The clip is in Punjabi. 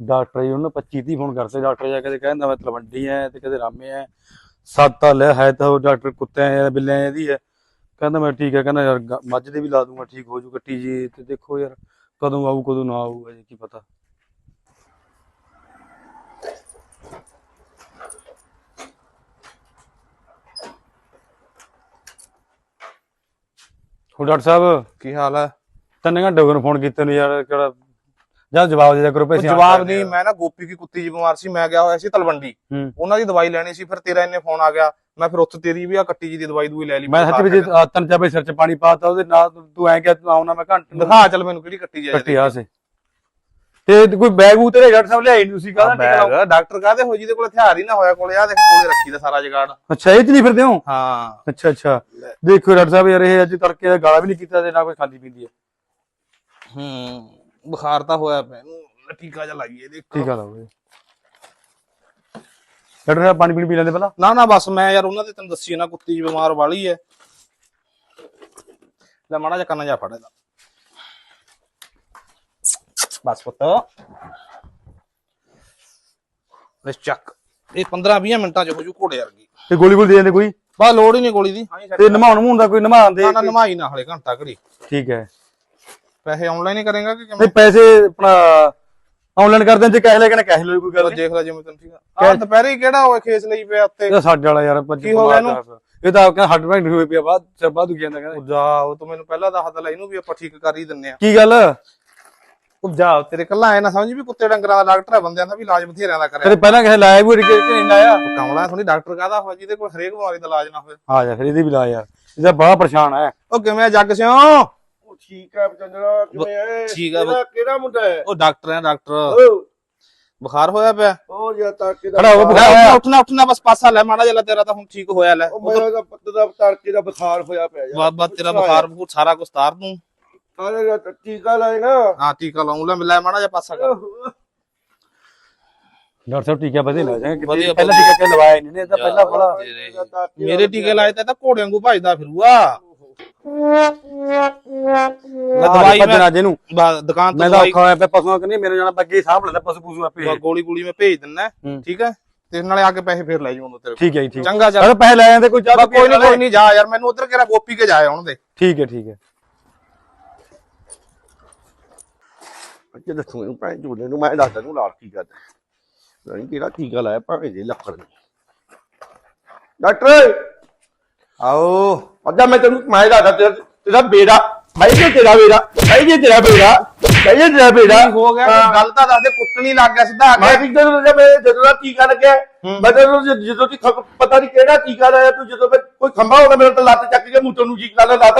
ਡਾਕਟਰ ਜੀ ਉਹਨੇ 25 ਦੀ ਫੋਨ ਕਰਤੇ ਡਾਕਟਰ ਜਾ ਕੇ ਕਹਿੰਦਾ ਮੈਂ ਤਲਵੰਡੀ ਐ ਤੇ ਕਦੇ ਰਾਮੇ ਐ ਸੱਤ ਲੈ ਹੈ ਤਾਂ ਉਹ ਡਾਕਟਰ ਕੁੱਤਿਆਂ ਐ ਬਿੱਲਿਆਂ ਐ ਦੀ ਐ ਕਹਿੰਦਾ ਮੈਂ ਠੀਕ ਐ ਕਹਿੰਦਾ ਯਾਰ ਮੱਝ ਦੇ ਵੀ ਲਾ ਦੂੰਗਾ ਠੀਕ ਹੋ ਜੂ ਕੱਟੀ ਜੀ ਤੇ ਦੇਖੋ ਯਾਰ ਕਦੋਂ ਆਊ ਕਦੋਂ ਨਾ ਆਊ ਅਜੇ ਕੀ ਪਤਾ। ਹੋ ਡਾਕਟਰ ਸਾਹਿਬ ਕੀ ਹਾਲ ਹੈ ਤਿੰਨ ਘੰਟੇ ਹੋ ਗਏ ਫੋਨ ਕੀਤੇ ਨੂੰ ਯਾਰ ਕਿਹੜਾ ਜਾਂ ਜਵਾਬ ਦੇ ਦਿਆ ਕਰੋ ਪੈਸੇ ਜਵਾਬ ਨਹੀਂ ਮੈਂ ਨਾ ਗੋਪੀ ਕੀ ਕੁੱਤੀ ਜੀ ਬਿਮਾਰ ਸੀ ਮੈਂ ਗਿਆ ਹੋਇਆ ਸੀ ਤਲਵੰਡੀ। ਹੂੰ। ਉਹਨਾਂ ਦੀ ਦਵਾਈ ਲੈਣੀ ਸੀ ਫਿਰ ਤੇਰਾ ਇੰਨੇ ਫੋਨ ਆ ਗਿਆ। ਮੈਂ ਫਿਰ ਉੱਥੇ ਤੇਰੀ ਵੀ ਆ ਕੱਟੀ ਜੀ ਦੀ ਦਵਾਈ ਦੂਈ ਲੈ ਲਈ ਮੈਂ ਸੱਚ ਵਿੱਚ ਤਨ ਚਾਬੇ ਸਿਰ ਚ ਪਾਣੀ ਪਾਤਾ ਉਹਦੇ ਨਾਲ ਤੂੰ ਐਂ ਕਿ ਆਉਣਾ ਮੈਂ ਘੰਟੇ ਨੂੰ। ਦਿਖਾ ਚੱਲ ਮੈਨੂੰ ਕਿਹੜੀ ਕੱਟੀ ਜੀ ਕੱਟਿਆ ਸੀ। ਤੇ ਕੋਈ ਬੈਗ ਬੂਗ ਤੇਰੇ ਡਾਕਟਰ ਸਾਹਿਬ ਲਿਆਈ ਨੀ ਤੁਸੀਂ ਕਾਹਦਾ ਟਿਕਾ ਲਾਓ ਬੈਗ ਡਾਕਟਰ ਕਾਹਦੇ ਹੋ ਜਿਹਦੇ ਕੋਲ ਹਥਿਆਰ ਹੀ ਨਾ ਹੋਇਆ ਕੋਲੇ ਆ ਦੇਖ ਕੋਲੇ ਰੱਖੀ ਦਾ ਸਾਰਾ ਜਗਾੜ। ਅੱਛਾ ਇਹ ਚ ਨਹੀਂ ਫਿਰਦੇ ਹੋ ਹਾਂ। ਅੱਛਾ ਅੱਛਾ। ਦੇਖੋ ਡਾਕਟਰ ਸਾਹਿਬ ਯਾਰ ਇਹ ਅੱਜ ਤੜਕੇ ਦਾ ਗਾਲਾਂ ਵੀ ਨਹੀਂ ਕੀਤਾ ਤੇ ਨਾ ਕੋਈ ਖਾਂਦੀ ਪੀਂਦੀ ਹੈ। ਹੂੰ। ਬੁਖਾਰ ਤਾਂ ਹੋਇਆ ਪਿਆ। ਇਹਨੂੰ ਟੀਕਾ ਜਿਹਾ ਲਾਈਏ ਦੇਖ। ਠੀਕ ਆ ਲਾਓ ਡਾਕਟਰ ਸਾਹਿਬ ਪਾਣੀ ਪੀਣੀ ਪੀ ਲੈਂਦੇ ਪਹਿਲਾਂ? ਨਾ ਨਾ ਬਸ ਮੈਂ ਯਾਰ ਉਹਨਾਂ ਦੇ ਤੈਨੂੰ ਦੱਸੀ ਨਾ ਕੁੱਤੀ ਜੀ ਬਿਮਾਰ ਵਾਲੀ ਐ। ਲੈ ਮਾੜਾ ਜਿਹਾ ਕੰਨਾ ਜਾ ਫੜ ਇਹਦਾ। ਬਸ ਪੁੱਤ। ਲੈ ਚੱਕ। ਇਹ 15 20 ਮਿੰਟਾਂ ਚ ਹੋ ਜੂ ਘੋੜੇ ਵਰਗੀ। ਤੇ ਗੋਲੀ ਗੋਲੀ ਦੇ ਜਾਂਦੇ ਕੋਈ? ਬਾ ਲੋੜ ਹੀ ਨਹੀਂ ਗੋਲੀ ਦੀ। ਤੇ ਨਮਾਉਣ ਮੂੰਹ ਦਾ ਕੋਈ? ਨਮਾਉਣ ਦੇ ਨਾ ਨਾ ਨਮਾਈ ਨਾ ਹਲੇ ਘੰਟਾ ਘੜੀ। ਠੀਕ ਹੈ ਪੈਸੇ ਆਨਲਾਈਨ ਹੀ ਕਰੇਗਾ ਕਿ ਕਿਵੇਂ? ਨਹੀਂ ਪੈਸੇ ਆਪਣਾ ਆਨਲਾਈਨ ਕਰ ਦਿੰਦੇ ਕੈਸ਼ ਲੈ ਕੇ ਨਾ ਕੈਸ਼ ਲਓ ਕੋਈ ਗੱਲ ਨਹੀਂ। ਦੇਖ ਲੈ ਜਿਵੇਂ ਤੈਨੂੰ ਠੀਕ ਆ। ਆਹ ਦੁਪਹਿਰੇ ਹੀ ਕਿਹੜਾ ਹੋਏ ਖੇਸ ਲਈ ਪਿਆ ਉੱਤੇ? ਇਹ ਸਾਡੇ ਵਾਲਾ ਯਾਰ ਭੱਜ ਕੀ ਹੋ ਗਿਆ ਦਾ। ਇਹ ਤਾਂ ਕਹਿੰਦਾ ਹੱਡ ਪੈਂਟ ਹੋਏ ਪਿਆ ਬਾਅਦ ਬਾਅਦ ਦੁਖੀ ਜਾਂਦਾ ਕਹਿੰਦਾ। ਜਾ ਉਹ ਤੂੰ ਮੈਨੂੰ ਪਹਿਲਾਂ ਦੱਸ ਲੈ ਇਹਨੂੰ ਵੀ ਆਪਾਂ ਠੀਕ ਕਰ ਹੀ ਦਿੰਨੇ ਆ। ਕੀ ਗੱਲ? ਉਹ ਜਾ ਤੇਰੇ ਕੱਲਾ ਐ ਨਾ ਸਮਝ ਵੀ ਕੁੱਤੇ ਡੰਗਰਾਂ ਦਾ ਡਾਕਟਰ ਆ ਬੰਦਿਆਂ ਦਾ ਵੀ ਇਲਾਜ ਬਥੇਰਿਆਂ ਦਾ ਕਰਿਆ। ਤੇਰੇ ਪਹਿਲਾਂ ਕਿਸੇ ਲਾਇਆ ਵੀ ਕਿ ਨਹੀਂ ਲਾਇਆ? ਕਮਲਾ ਥੋੜੀ ਡਾਕਟਰ ਕਾਹਦਾ ਹੋਇਆ ਜਿਹਦੇ ਕੋਲ ਹਰੇਕ ਬਿਮਾਰੀ ਦਾ ਇਲਾਜ ਨਾ ਹੋਵੇ। ਆ ਜਾ ਫਿਰ ਇਹਦੇ ਵੀ ਲਾ ਯਾਰ ਇਹਦਾ ਬੜਾ ਪਰੇਸ਼ਾਨ ਹੈ ਉਹ ਕਿਵੇਂ ਆ ਜੱਗ ਸਿਓ ਠੀਕ ਆ ਚੰਦਰਾ ਕਿਵੇਂ ਐ? ਠੀਕ ਆ ਕਿਹੜਾ ਕਿਹੜਾ ਮੁੰਡਾ ਹੈ ਉਹ ਡਾਕਟਰ ਹੈ ਡਾਕਟਰ। ਓ। ਬੁਖਾਰ ਹੋਇਆ ਪਿਆ? ਉਹ ਜਾਂ ਤੜਕੇ ਦਾ ਖੜਾ ਹੋ, ਬੁਖਾਰ- ਬੁਖਾਰ। ਉੱਠਣਾ ਉੱਠਣਾ ਉੱਠਣਾ ਬਸ ਪਾਸਾ ਲੈ ਮਾੜਾ ਜਿਹਾ ਲੈ, ਤੇਰਾ ਤਾਂ ਹੁਣ ਠੀਕ ਹੋਇਆ ਲੈ। ਉਹ ਮੇਰਾ ਤਾਂ ਪੱਤ ਦਾ ਤੜਕੇ ਦਾ ਬੁਖਾਰ ਹੋਇਆ ਪਿਆ ਯਾਰ। ਬਾਬਾ ਤੇਰਾ ਬੁਖਾਰ ਬੁਖਾਰ ਸਾਰਾ ਕੁਝ ਤਾਰ ਦੂੰ। ਸਾਰੇ ਦਾ ਟੀਕਾ ਲਾਏਗਾ ਹਾਂ ਟੀਕਾ ਲਾਉਂ ਲੈ ਮਿਲਾ ਮਾੜਾ ਜਿਹਾ ਪਾਸਾ ਕਰ। ਡਾਕਟਰ ਸਾਹਿਬ ਟੀਕਾ ਵਧੀਆ ਲੱਗ ਜਾਏਗਾ। ਵਧੀਆ, ਪਹਿਲਾਂ ਟੀਕਾ ਕਿ ਲਵਾਇਆ ਨਹੀਂ ਨੇ ਇਹ ਤਾਂ ਪਹਿਲਾਂ ਬੜਾ ਮੇਰੇ ਟੀਕੇ ਲਾਏ ਤਾਂ ਇਹ ਤਾਂ ਘੋੜਿਆਂ ਵਾਂਗੂ ਭਜਦਾ ਫਿਰੂਗਾ। ਮੈਂ ਦਵਾਈ ਮੈਂ ਭੱਜਣਾ ਜਿਹਨੂੰ ਬਸ ਦੁਕਾਨ ਤੋਂ ਮੈਂ ਤਾਂ ਦਵਾਈ ਔਖਾ ਹੋਇਆ ਪਿਆ ਪਸ਼ੂਆਂ ਕਿ ਨਹੀਂ ਮੇਰੇ ਜਾਣਾ ਬੱਗੇ ਸਾਂਭ ਲੈਂਦਾ ਪਸ਼ੂ ਪਸ਼ੂ ਆਪੇ ਬਸ ਗੋਲੀ ਗੋਲੀ ਮੈਂ ਭੇਜ ਦਿੰਦਾ। ਠੀਕ ਹੈ? ਤੇ ਨਾਲੇ ਆ ਕੇ ਪੈਸੇ ਫੇਰ ਲੈ ਜਾਊਂਗਾ ਤੇਰੇ ਕੋਲ। ਠੀਕ ਹੈ ਜੀ ਠੀਕ। ਚੰਗਾ ਚੱਲ। ਪੈਸੇ ਲੈ ਜਾਂਦੇ ਕੋਈ ਬਸ ਕੋਈ ਨਹੀਂ ਕੋਈ ਨਹੀਂ ਜਾ ਯਾਰ ਮੈਨੂੰ ਉਧਰ ਕਿਹੜਾ ਗੋਪੀ ਕੇ ਜਾਏ ਹੁਣ ਦੇ। ਠੀਕ ਹੈ ਠੀਕ ਹੈ। ਅੱਛਾ ਦੱਸੋ ਇਹਨੂੰ ਭੈਣ ਚੋਲੇ ਨੂੰ ਮੈਂ ਦੱਸਦਾ ਨੂੰ ਲਾਲ ਕੀ ਕਰਦਾ ਨਹੀਂ ਕਿਹੜਾ ਟੀਕਾ ਲਾਇਆ ਭਾਵੇਂ ਦੇ ਲੱਕੜ ਨੇ। ਡਾਕਟਰ! ਆਓ। ਅੱਜਾ ਮੈਂ ਤੈਨੂੰ ਮੈਂ ਦੱਸਦਾ ਤੇਰਾ ਤੇਰਾ ਬੇੜਾ ਭਾਈ ਜੀ ਤੇਰਾ ਬੇੜਾ ਭਾਈ ਜੀ ਤੇਰਾ ਬੇੜਾ ਭਾਈ ਜੀ ਤੇਰਾ ਬੇੜਾ। ਹੋ ਗਿਆ ਗੱਲ ਤਾਂ ਦੱਸ ਦੇ ਕੁੱਟਣੀ ਲੱਗ ਗਿਆ ਸਿੱਧਾ ਆ ਮੈਂ ਕੇ ਠੀਕ ਤੈਨੂੰ ਦੱਸਿਆ ਮੈਂ ਜਦੋਂ ਦਾ ਟੀਕਾ ਲੱਗਿਆ ਮੈਂ ਤੈਨੂੰ ਜਦੋਂ ਦੀ ਪਤਾ ਨਹੀਂ ਕਿਹੜਾ ਟੀਕਾ ਲਾਇਆ ਤੂੰ ਜਦੋਂ ਮੈਂ ਕੋਈ ਖੰਭਾ ਹੋਣਾ ਮੇਰਾ ਤਾਂ ਲੱਤ ਚੱਕ ਕੇ ਮੂਤੋਂ ਨੂੰ ਜੀ ਲਾ ਲਾ ਲਾ